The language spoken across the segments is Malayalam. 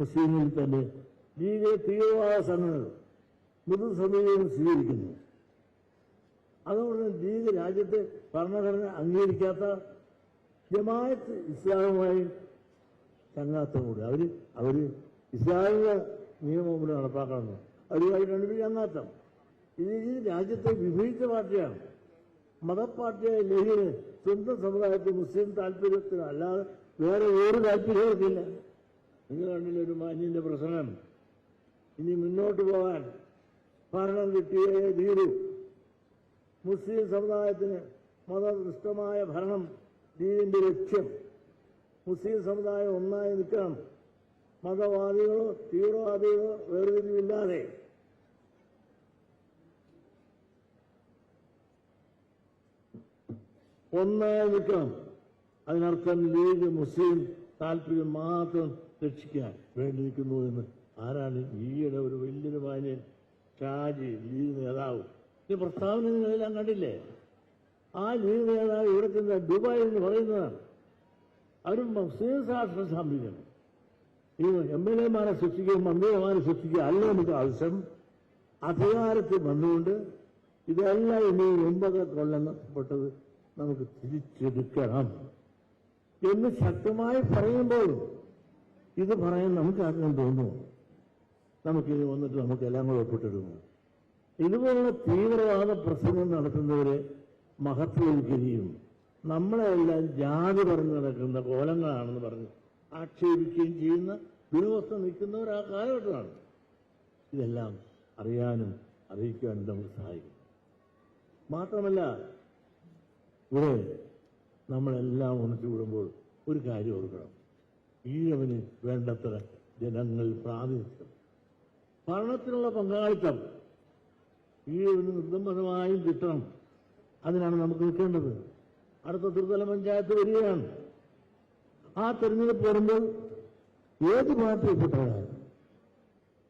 മുസ്ലിങ്ങളിൽ തന്നെ ലീഗ് തീവ്രവാദ സംഘടനകൾ മൃദു സമീപനം സ്വീകരിക്കുന്നു. അതുകൊണ്ട് ലീഗ് രാജ്യത്തെ ഭരണഘടന അംഗീകരിക്കാത്ത ജമായത്ത് ഇസ്ലാമുമായി ചങ്ങാത്തമുണ്ട്. അവർ അവർ ഇസ്ലാമിക നിയമം കൂടി നടപ്പാക്കണമെന്ന് അവരുമായി രണ്ടുപേരും ചങ്ങാത്തം. ഇത് ഈ രാജ്യത്തെ വിഭജിച്ച പാർട്ടിയാണ്. മതപ്പാർട്ടിയായ ലീഗിന് സ്വന്തം സമുദായത്തിൽ മുസ്ലിം താല്പര്യത്തിനല്ലാതെ വേറെ ഒരു താല്പര്യങ്ങൾക്കില്ല കണ്ടില്ല ഒരു മാന്യന്റെ പ്രസംഗം ഇനി മുന്നോട്ട് പോകാൻ ഭരണം കിട്ടിയേ തീരൂ. മുസ്ലിം സമുദായത്തിന് മതനിഷ്ഠമായ ഭരണം ദീനിന്റെ ലക്ഷ്യം. മുസ്ലിം സമുദായം ഒന്നായി നിൽക്കണം. മതവാദികളോ തീവ്രവാദികളോ വേർതിരിവില്ലാതെ. ഒന്നായി നിൽക്കണം. അതിനർത്ഥം ലീഗ് മുസ്ലിം താല്പര്യം മാത്രം രക്ഷിക്കാൻ വേണ്ടി നിൽക്കുന്നു എന്ന് ആരാണ് ഈയിടെ ഒരു വലിയൊരു മാന്യൻ ഷാജി ലീഗ് നേതാവ്? ഈ പ്രസ്താവന നിങ്ങളെല്ലാം കണ്ടില്ലേ? ആ ലീഗ് നേതാവ് ഇവിടെ ചെന്ന ദുബായ് എന്ന് പറയുന്നതാണ്. അവരും മുസ്ലിം സ്ഥാപിക്കണം ഈ എം എൽ എമാരെ സൃഷ്ടിക്കുക മന്ത്രിമാരെ സൃഷ്ടിക്കുക അല്ല നമുക്ക് ആവശ്യം അധികാരത്തിൽ വന്നുകൊണ്ട് ഇതെല്ലാം ഇനി ഒമ്പത് കൊല്ലപ്പെട്ടത് നമുക്ക് തിരിച്ചെടുക്കണം എന്ന് ശക്തമായി പറയുമ്പോൾ ഇത് പറയാൻ നമുക്ക് ആഗ്രഹം തോന്നുമോ? നമുക്കിത് വന്നിട്ട് നമുക്ക് എല്ലാം കൂടെ ഒപ്പിട്ടിടുന്നു ഇതുപോലുള്ള തീവ്രവാദ പ്രസംഗം നടത്തുന്നവരെ മഹത്വവൽക്കരിയും നമ്മളെല്ലാം ജാതി പറഞ്ഞു നടക്കുന്ന കോലങ്ങളാണെന്ന് പറഞ്ഞ് ആക്ഷേപിക്കുകയും ചെയ്യുന്ന ദുരവസ്ഥ നിൽക്കുന്നവർ ആ കാലഘട്ടമാണ് ഇതെല്ലാം അറിയാനും അറിയിക്കാനും നമുക്ക് സഹായിക്കും. മാത്രമല്ല ഇവിടെ നമ്മളെല്ലാം ഒന്നിച്ചു കൂടുമ്പോൾ ഒരു കാര്യം ഓർക്കണം. ഈഴവന് വേണ്ടത്ര ജനങ്ങൾ പ്രാതിനിധ്യം. ഭരണത്തിനുള്ള പങ്കാളിത്തം. ഈഴവന് നിർബന്ധമായും കിട്ടണം. അതിനാണ് നമുക്ക് നിൽക്കേണ്ടത്. അടുത്ത ത്രിതല പഞ്ചായത്ത് വരികയാണ്. ആ തെരഞ്ഞെടുപ്പ് വരുമ്പോൾ ഏത് പാർട്ടിയിൽപ്പെട്ടവരാണ്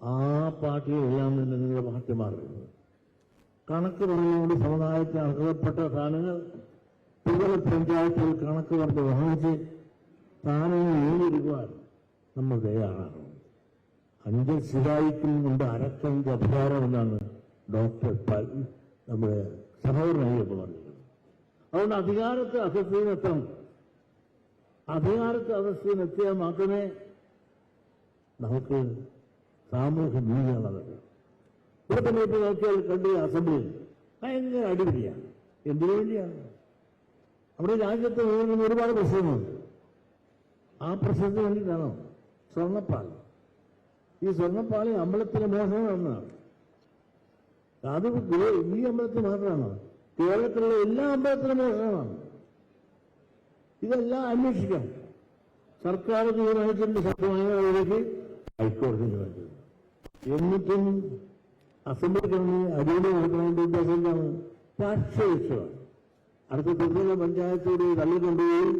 ആ പാർട്ടിയെല്ലാം തന്നെ നിങ്ങളുടെ പാർട്ടി മാറുന്നത് കണക്ക് പറഞ്ഞുകൊണ്ട് സമുദായത്തിന് അർഹതപ്പെട്ട സ്ഥാനങ്ങൾ ത്രിതല പഞ്ചായത്തിൽ കണക്ക് പറഞ്ഞ് വാങ്ങിച്ച് സ്ഥാനങ്ങൾ നേടിയെടുക്കുവാൻ നമ്മൾ തയ്യാറാണ്. അഞ്ചൽ സിതായിക്കും കൊണ്ട് അരക്കഞ്ച് അധികാരം എന്നാണ് ഡോക്ടർ നമ്മുടെ സഹോദരൻ അയ്യപ്പ പറഞ്ഞത്. അതുകൊണ്ട് അധികാരത്തെ അസസ്യനെത്തണം അധികാരത്തെ അസസ്യനെത്തിയാൽ മാത്രമേ നമുക്ക് സാമൂഹ്യ നീതിയുള്ളത് ഇവിടെ തന്നെ ഇപ്പോൾ നോക്കിയാൽ കണ്ട് അസംബ്ലിയിൽ ഭയങ്കര അടിപിടിയാണ്. എന്തിനു വേണ്ടിയാണ്? അവിടെ രാജ്യത്ത് ഒരുപാട് പ്രശ്നങ്ങളുണ്ട്. ആ പ്രശ്നത്തിന് വേണ്ടിയിട്ടാണോ സ്വർണപ്പാളി. ഈ സ്വർണപ്പാളി അമ്പലത്തിലെ മോഷണം ഒന്നാണ് അത് ഈ അമ്പലത്തിൽ മാത്രമാണോ. കേരളത്തിലുള്ള എല്ലാ അമ്പലത്തിലും മോഷണമാണ്. ഇതെല്ലാം അന്വേഷിക്കാം. സർക്കാർ തീരുമാനിച്ചിട്ടുണ്ട് ശക്തമായ അതിലേക്ക് ഹൈക്കോടതി എന്നിട്ടും അസംബ്ലി കമ്മിറ്റി അടിയുടെ കൊടുക്കുന്നതിന്റെ ഉദ്ദേശം എന്താണ്? രാഷ്ട്രീയമാണ് അടുത്ത ത്രിതല പഞ്ചായത്തോട് തള്ളിക്കൊണ്ടുപോയി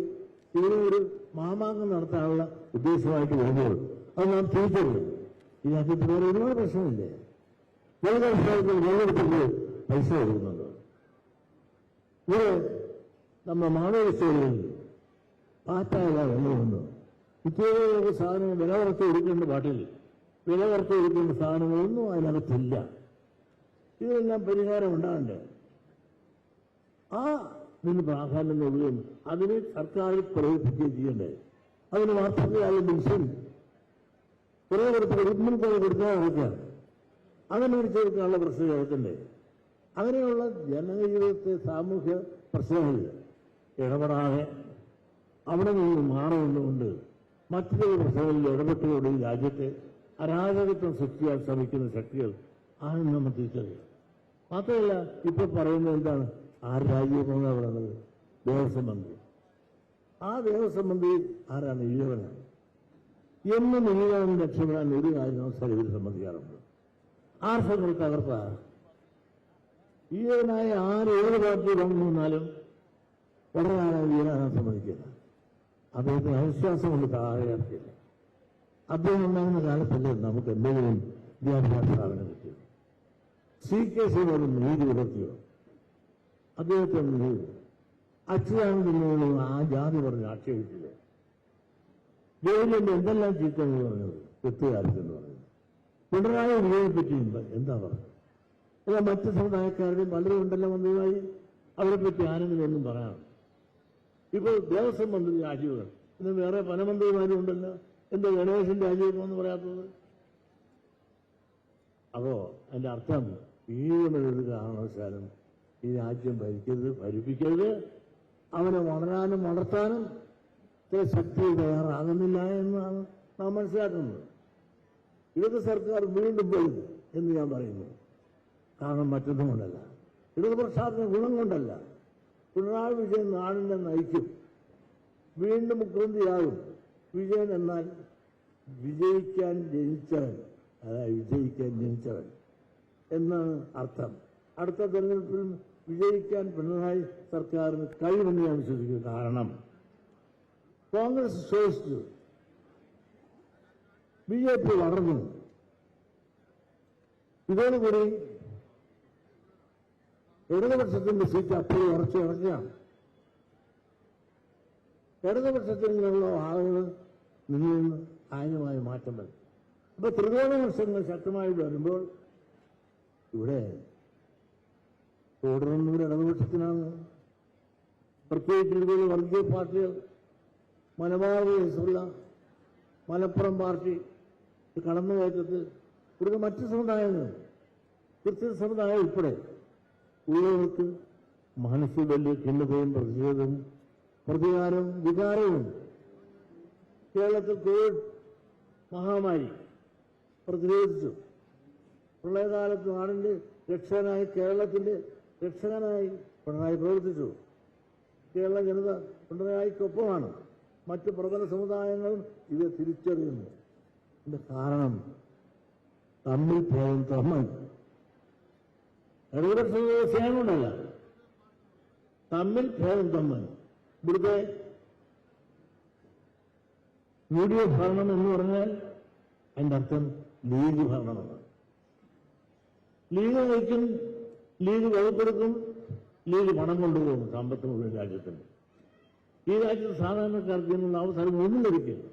ഇതിനെ ഒരു മാമാങ്കം നടത്താനുള്ള ഉദ്ദേശമായിട്ട് വരുമ്പോൾ അത് നാം തിരിച്ചറിയും രാജ്യത്ത് വേറെ ഒരുപാട് പ്രശ്നമില്ലേ? വെള്ളത്തിൽ വെള്ളെടുത്തിട്ട് പൈസ കൊടുക്കുന്നുണ്ട്. ഇത് നമ്മുടെ മാവേലിസ്റ്റോറിൽ പാറ്റായ വെള്ളമുണ്ട്. ഇത്രയൊക്കെ സാധനം വില കുറച്ച് കൊടുക്കേണ്ട പാട്ടിൽ വില കുറച്ച് കൊടുക്കേണ്ട സാധനങ്ങളൊന്നും അതിനകത്തില്ല. ഇതെല്ലാം പരിഹാരം ഉണ്ടാകണ്ടേ? ആ ഇതിന് പ്രാധാന്യം നൽകുകയും അതിന് സർക്കാർ പ്രവർത്തിക്കുകയും ചെയ്യണ്ടേ? അതിന് വാർത്തകളായ മനുഷ്യൻ കുറെ കൊടുത്ത് പോലെ കൊടുക്കാൻ അറിയിക്കാം. അങ്ങനെ ഒരു പിടിച്ചെടുക്കാനുള്ള പ്രശ്നം കേൾക്കണ്ടേ? അങ്ങനെയുള്ള ജനജീവിതത്തെ സാമൂഹ്യ പ്രശ്നങ്ങളിൽ ഇടപെടാതെ അവിടെ നിന്ന് മാറുന്നുകൊണ്ട് മറ്റൊരു പ്രശ്നങ്ങളിൽ ഇടപെട്ടുകൊണ്ട് ഈ രാജ്യത്തെ അരാജകത്വം സൃഷ്ടിക്കാൻ ശ്രമിക്കുന്ന ശക്തികൾ ആണെന്ന് നമ്മൾ തിരിച്ചറിയാം മാത്രമല്ല ഇപ്പൊ പറയുന്നത് എന്താണ്? ആര് അവിടെ ഉള്ളത്? ദേവസ്വം മന്ത്രി. ആ ദേവസ്വം മന്ത്രി ആരാണ്? ഇഴവനാണ് എന്നും ഇഴവൻ രക്ഷപ്പെടാൻ ഒരു കാര്യം അവസരം ഇവർ സംബന്ധിക്കാറുണ്ട് ആർഷങ്ങൾ തകർത്ത ഈയവനായ ആര് ഏത് പാർട്ടി വന്നു വന്നാലും വളരെ ഈഴവനാൻ സമ്മതിക്കില്ല അദ്ദേഹത്തിന് അവിശ്വാസം കൊണ്ട് താഴെയാക്കില്ല അദ്ദേഹം ഉണ്ടാകുന്ന കാലത്തല്ലേ നമുക്ക് എന്തെങ്കിലും വിദ്യാഭ്യാസ സ്ഥാപനം കിട്ടിയത്. സി കെ സി ശിവനും നീതി പുലർത്തിയോ? അദ്ദേഹത്തെ നീതി അച്യുതാനന്ദനോട് ആ ജാതി പറഞ്ഞ് ആക്ഷേപിച്ചത് ഗവൺമെന്റ് എന്തെല്ലാം ചീത്ത എന്ന് പറഞ്ഞത്? എത്തുകാലത്ത് എന്ന് പറഞ്ഞത്. പിണറായി വിജയനെ പറ്റി എന്താ പറഞ്ഞത്? അല്ല മറ്റ് സമുദായക്കാരുടെയും പലരും ഉണ്ടല്ലോ മന്ത്രിമാരി. അവരെ പറ്റി ആരെങ്കിലും ഒന്നും പറയാം ഇപ്പോൾ ദേവസ്വം മന്ത്രി രാജീവ് ഇന്ന് വേറെ പല മന്ത്രിമാരും ഉണ്ടല്ലോ. എന്താ ഗണേശൻ രാജീവ് എന്ന് പറയാത്തത്? അപ്പോ അതിന്റെ അർത്ഥം ഈ ഈഴമൊരു കാരണവശാലും ഈ രാജ്യം ഭരിക്കരുത് ഭരിപ്പിക്കരുത് അവനെ വളരാനും വളർത്താനും ശക്തി തയ്യാറാകുന്നില്ല എന്നാണ് നാം മനസ്സിലാക്കുന്നത്. ഇടത് സർക്കാർ വീണ്ടും വരും എന്ന് ഞാൻ പറയുന്നു. കാരണം മറ്റൊന്നും കൊണ്ടല്ല. ഇടതുപക്ഷാത്തിന് ഗുണം കൊണ്ടല്ല. പിണറായി വിജയൻ നാടിനെ നയിക്കും. വീണ്ടും മുഖ്യമന്ത്രിയാകും. വിജയൻ എന്നാൽ വിജയിക്കാൻ ജനിച്ചവൻ. അതായത് വിജയിക്കാൻ ജനിച്ചവൻ. എന്നാണ് അർത്ഥം. അടുത്ത തെരഞ്ഞെടുപ്പിൽ വിജയിക്കാൻ പിണറായി സർക്കാരിന് കഴിയുമെന്ന് ഞാൻ വിശ്വസിക്കുന്നു കാരണം കോൺഗ്രസ് ശോഷിച്ചു ബി ജെ പി വളർന്നു. ഇതോടുകൂടി ഇടതുപക്ഷത്തിന്റെ സീറ്റ് അപ്പോഴും ഉറച്ചു കിടക്കുകയാണ് ഇടതുപക്ഷത്തിൽ നിന്നുള്ള ആളുകൾ നിന്ന് കാര്യമായ മാറ്റം വരും അപ്പൊ ത്രികോണ മത്സരങ്ങൾ ശക്തമായി വരുമ്പോൾ ഇവിടെ തുടർന്നൂർ ഇടതുപക്ഷത്തിനാണ്. പ്രത്യേകിച്ച് ഇതുപോലെ വർഗീയ പാർട്ടികൾ മലബാർ കേസുള്ള മലപ്പുറം പാർട്ടി കടന്നുകയറ്റത്ത് ഇവിടുത്തെ മറ്റ് സമുദായങ്ങൾ ക്രിസ്ത്യൻ സമുദായം ഉൾപ്പെടെ ഉള്ളവർക്ക് മനസ്സിൽ വലിയ ഖിന്നതയും പ്രതിഷേധവും പ്രതികാരവും വികാരവും കേരളത്തിൽ കോവിഡ് മഹാമാരി പ്രതിരോധിച്ചു. പ്രളയകാലത്ത് നാടിന്റെ രക്ഷകനായി കേരളത്തിന്റെ രക്ഷകനായി പിണറായി പ്രവർത്തിച്ചു. കേരള ജനത പിണറായിക്കൊപ്പമാണ്. മറ്റ് പ്രബല സമുദായങ്ങളും ഇത് തിരിച്ചറിയുന്നു. അതിന്റെ കാരണം തമ്മിൽ പോലും തമ്മൻ ഇടതുപക്ഷ തമ്മിൽ ഭേദം തമ്മൻ ഇവിടുത്തെ യു ഡി എഫ് ഭരണം എന്ന് പറഞ്ഞാൽ അതിന്റെ അർത്ഥം ലീഗ് ഭരണമാണ്. ലീഗ് നയിക്കും ലീഗ് വകുപ്പെടുക്കും ലീഗ് പണം കൊണ്ടുപോകും സമ്പത്ത് മുഴുവൻ രാജ്യത്തിന്. ഈ രാജ്യത്ത് സാധാരണക്കാർക്ക് ഇതിനുള്ള അവസരം ഒന്നും ലഭിക്കില്ല.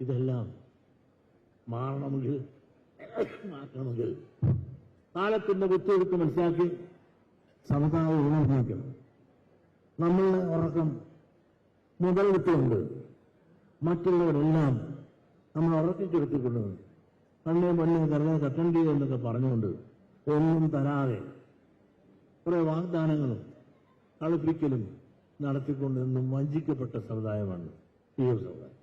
ഇതെല്ലാം മാറണമെങ്കിൽ മാറ്റണമെങ്കിൽ കാലത്തിന്റെ കുത്തിയൊഴുക്ക് മനസ്സിലാക്കി സമതാവ് ഉണർന്നിരിക്കണം നമ്മളുടെ ഉറക്കം മുതലെടുത്തുകൊണ്ട് മറ്റുള്ളവരെല്ലാം നമ്മൾ ഉറക്കിക്കെടുത്തിക്കൊണ്ട് കണ്ണേ മണ്ണേ കരളെ കട്ടണ്ടി എന്നൊക്കെ പറഞ്ഞുകൊണ്ട് ഒന്നും തരാതെ കുറെ വാഗ്ദാനങ്ങളും കളിപ്പിക്കലും നടത്തിക്കൊണ്ടെന്നും വഞ്ചിക്കപ്പെട്ട സമുദായമാണ് ഈ സമുദായം.